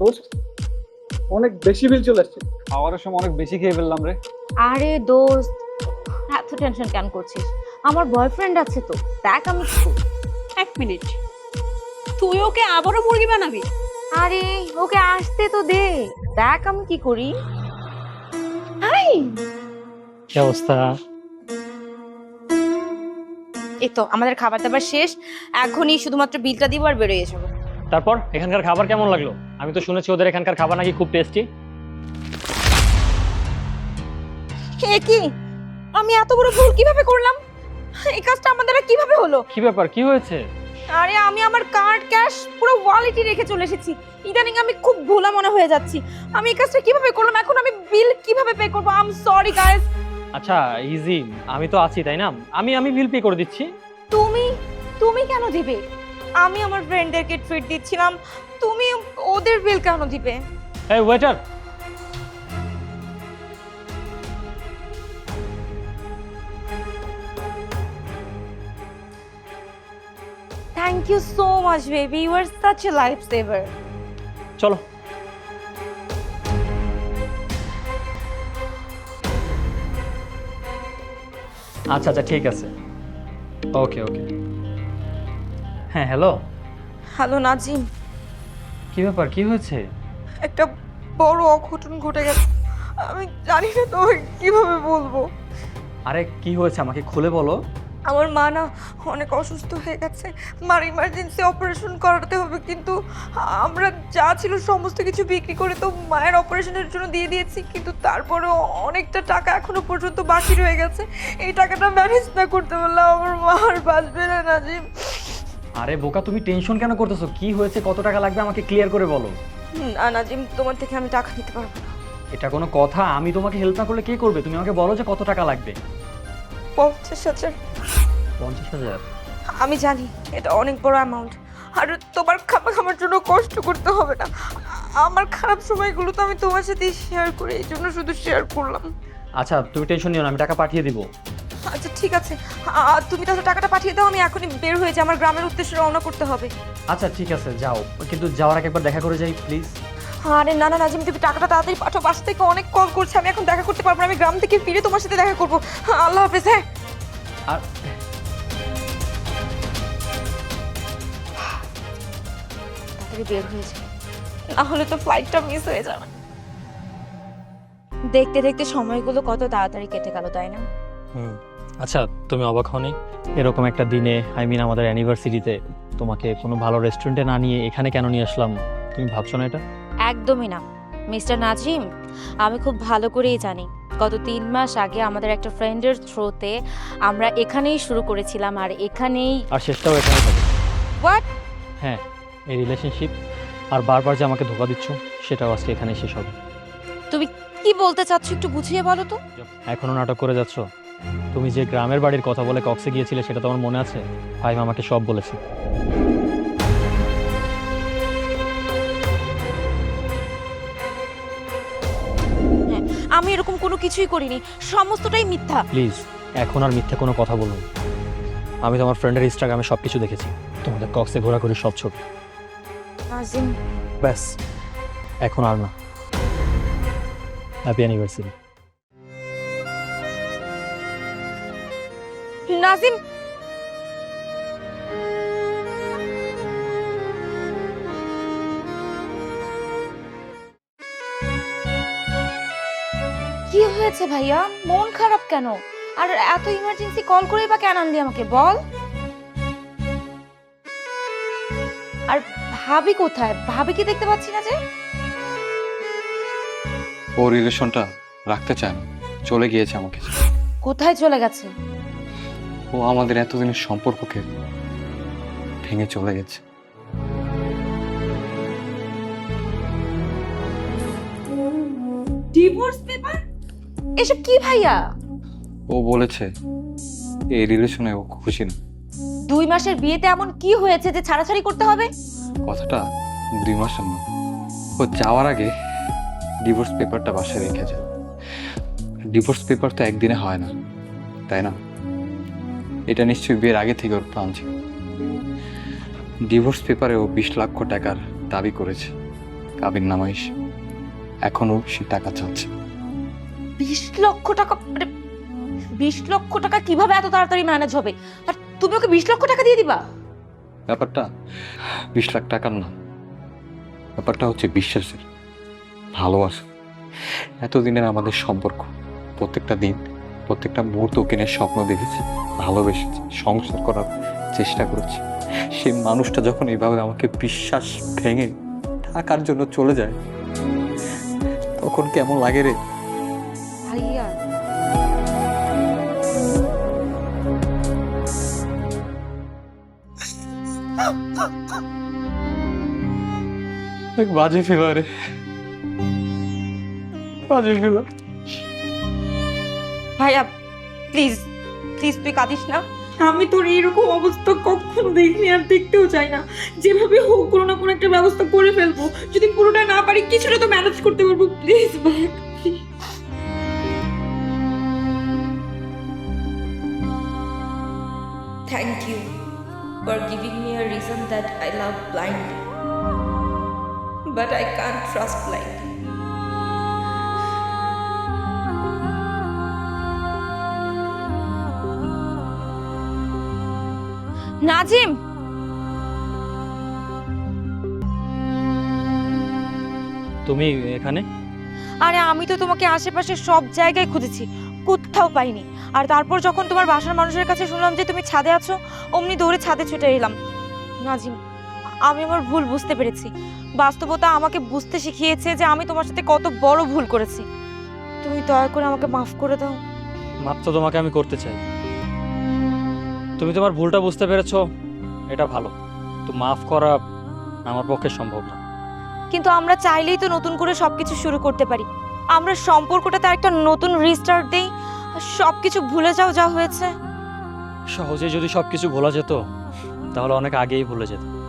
দোস্ত অনেক বেশি বিল চলে আসছে। খাওয়ারের সময় অনেক বেশি খেয়ে ফেললাম রে। আরে দোস্ত এত টেনশন কেন করছিস? আমার বয়ফ্রেন্ড আছে তো দেখ আমি কি করি। এক মিনিট তুই ওকে আবারও মুরগি বানাবি? আরে ওকে আসতে তো দে দেখ আমি কি করি। হাই কি অবস্থা? এই তো আমাদের খাবার দাবার শেষ এখনই শুধুমাত্র বিলটা দিব আর বেরোয় যাব। তারপর এখানকার খাবার কেমন লাগল? আমি তো শুনেছি ওদের এখানকার খাবার নাকি খুব টেস্টি কি? আমি এত বড় ভুল কীভাবে করলাম? এই কাজটা আমাদের আর কীভাবে হলো? কি ব্যাপার? কি হয়েছে? আরে আমি আমার কার্ড ক্যাশ পুরো ওয়ালেটই রেখে চলে এসেছি। ইদানিং আমি খুব ভোলা মনে হয়ে যাচ্ছি। আমি এই কাজটা কীভাবে করলাম? এখন আমি বিল কীভাবে পে করব? আই এম সরি গাইস আচ্ছা ইজি আমি তো আছি তাই না? আমি আমি বিল পে করে দিচ্ছি। তুমি তুমি কেন দিবে? আমি আমার ফ্রেন্ডদেরকে ট্রিট দিচ্ছিলাম। তুমি ওদের বিল কেন দিবে? এই waiter thank you so much baby you are such a life saver চলো। আচ্ছা আচ্ছা ঠিক আছে। ওকে ওকে হ্যাঁ হ্যালো। হ্যালো নাজিম। কি ব্যাপার কি হয়েছে? একটা বড় অঘটন ঘটে গেছে। আমি জানি না তোমাকে কীভাবে বলব। আরে কি হয়েছে আমাকে খুলে বলো। আমার মা না অনেক অসুস্থ হয়ে গেছে। মার ইমার্জেন্সি অপারেশন করাতে হবে কিন্তু আমরা যা ছিল সমস্ত কিছু বিক্রি করে তো মায়ের অপারেশনের জন্য দিয়ে দিয়েছি কিন্তু তারপরেও অনেকটা টাকা এখনও পর্যন্ত বাকি রয়ে গেছে। এই টাকাটা ম্যানেজ না করতে পারলে আমার মা আর বাঁচবে না নাজিম। আরে বোকা তুমি টেনশন কেন করতেছো? কি হয়েছে? কত টাকা লাগবে? আমাকে ক্লিয়ার করে বলো। না নাজিম তোমার থেকে আমি টাকা নিতে পারব না। এটা কোনো কথা? আমি তোমাকে হেল্প না করলে কে করবে? তুমি আমাকে বলো যে কত টাকা লাগবে। পঞ্চাশ হাজার। পঞ্চাশ হাজার? আমি জানি এটা অনেক বড় অ্যামাউন্ট আর তোমার খাবার খাওয়ার জন্য কষ্ট করতে হবে না। আমার খারাপ সময়গুলো তো আমি তোমার সাথে শেয়ার করি এই জন্য শুধু শেয়ার করলাম। আচ্ছা তুমি টেনশন নিও না আমি টাকা পাঠিয়ে দিব। আচ্ছা ঠিক আছে। আ- তুমি তাহলে টাকাটা পাঠিয়ে দাও আমি এখনই বের হয়ে যাই। আমার গ্রামের উদ্দেশ্যে রওনা করতে হবে। আচ্ছা ঠিক আছে যাও। কিন্তু যাওয়ার আগে একবার দেখা করে যাই প্লিজ। আরে না না নাজিম তুমি টাকাটা তাড়াতাড়ি পাঠাও। বাস থেকে অনেক কল করছে আমি এখন দেখা করতে পারব না। আমি গ্রাম থেকে ফিরে তোমার সাথে দেখা করব। আল্লাহ হাফেজ হ্যাঁ। আর তাড়াতাড়ি বের হয়ে না হলে তো ফ্লাইটটা মিস হয়ে যাবে। দেখতে দেখতে সময়গুলো কত তাড়াতাড়ি কেটে গেল তাই না? হুম। আচ্ছা তুমি অবাক হওনি? এরকম একটা দিনে আই মিন আমাদের অ্যানিভার্সারিতে তোমাকে কোনো ভালো রেস্টুরেন্টে না নিয়ে এখানে কেন নিয়ে আসলাম? তুমি ভাবছ না এটা? একদমই না। মিস্টার নাজিম আমি খুব ভালো করেই জানি। গত তিন মাস আগে আমাদের একটা ফ্রেন্ডের থ্রোতে আমরা এখানেই শুরু করেছিলাম আর এখানেই আর শেষটাও এখানে থাকে। হোয়াট হ্যাঁ এই রিলেশনশিপ আর বারবার যে আমাকে ধোকা দিচ্ছ সেটাও আজকে এখানেই শেষ হবে। তুমি কি বলতে চাচ্ছ একটু বুঝিয়ে বলো তো? এখনও নাটক করে যাচ্ছ? তুমি যে গ্রামের বাড়ির কথা বলে কক্সে গিয়েছিলে সেটা তোমার মনে আছে? ভাই আমাকে সব বলেছে। আমি এরকম কোনো কিছুই করিনি। সমস্তটাই মিথ্যা। প্লিজ এখন আর মিথ্যে কোনো কথা বলুন। আমি তোমার ফ্রেন্ডের ইনস্টাগ্রামে সব কিছু দেখেছি। তোমাদের কক্সে ঘোরাঘুরি সব ছবি। নাজিম। ব্যাস এখন আর না। Happy anniversary Nazim? কি হয়েছে ভাইয়া? মন খারাপ কেন? আর এত ইমার্জেন্সি কল বা কেন আনলি আমাকে? বল। আর ভাবি কোথায়? ভাবি কি দেখতে পাচ্ছি না যে। ও রিলেশনটা রাখতে চায় না। চলে গিয়েছে আমাকে। কোথায় চলে গেছে? ও আমাদের এতদিনের সম্পর্ককে ভেঙে চলে গেছে। ডিভোর্স পেপার এসব কি ভাইয়া? ও বলেছে এই রিলেশনে ও খুশি না। দুই মাসের বিয়েতে এমন কি হয়েছে যে ছাড়াছাড়ি করতে হবে? কথাটা দুই মাসের না ও যাওয়ার আগে ডিভোর্স পেপারটা বাসায় রেখে যায় ডিভোর্স পেপার তো একদিনে হয় না তাই না? এটা নিশ্চয়ই বিয়ের আগে থেকে ওর প্ল্যান ছিল। ডিভোর্স পেপারে ও বিশ লক্ষ টাকার দাবি করেছে কাবির নামাইশ এখনও সে টাকা চাচ্ছে। বিশ লক্ষ টাকা মানে বিশ লক্ষ টাকা কীভাবে এত তাড়াতাড়ি ম্যানেজ হবে? আর তুমি ওকে বিশ লক্ষ টাকা দিয়ে দিবা? ব্যাপারটা বিশ লাখ টাকার না। ব্যাপারটা হচ্ছে বিশ্বাসের ভালোবাসা। এতদিনের আমাদের সম্পর্ক প্রত্যেকটা দিন প্রত্যেকটা মুহূর্ত কিনের স্বপ্ন দেখেছি ভালোবেসেছি সংসার করার চেষ্টা করেছি। সেই মানুষটা যখন এইভাবে আমাকে বিশ্বাস ভেঙে টাকার জন্য চলে যায় তখন কেমন লাগে রে? ভাইয়া। এক বাজে ফেলা রে। বাজে ফেলা ভাইয়া প্লিজ প্লিজ তুই কাঁদিস না। আমি তোর এইরকম অবস্থা কখনো দেখিনি আর দেখতেও চাই না। যেভাবে হোক কোনো না কোনো একটা ব্যবস্থা করে ফেলব। যদি পুরোটা না পারি কিছুটা তো ম্যানেজ করতে পারব। প্লিজ ভাই Thank you for giving me a reason that I love blindly. But I can't trust blindly. Nazim. তুমি এখানে? আরে আমি তো তোমাকে আশেপাশে সব জায়গায় খুঁজেছি কোথাও পাইনি। আর তারপর যখন তোমার বাসার মানুষের কাছে শুনলাম যে তুমি ছাদে আছো অমনি দৌড়ে ছাদে ছুটে এলাম। নাজিম আমি আমার ভুল বুঝতে পেরেছি। বাস্তবতা আমাকে বুঝতে শিখিয়েছে যে আমি তোমার সাথে কত বড় ভুল করেছি। তুমি দয়া করে আমাকে মাফ করে দাও। মাফ তো তোমাকে আমি করতে চাই। তুমি তোমার ভুলটা বুঝতে পেরেছ এটা ভালো। তো মাফ করা আমার পক্ষে সম্ভব না। কিন্তু আমরা চাইলেই তো নতুন করে সবকিছু শুরু করতে পারি। আমরা সম্পর্কটা সম্পর্কটাতে একটা নতুন রিস্টার্ট দেই সবকিছু ভুলে যাও যা হয়েছে। সহজে যদি সবকিছু ভোলা যেত তাহলে অনেক আগেই ভুলে যেত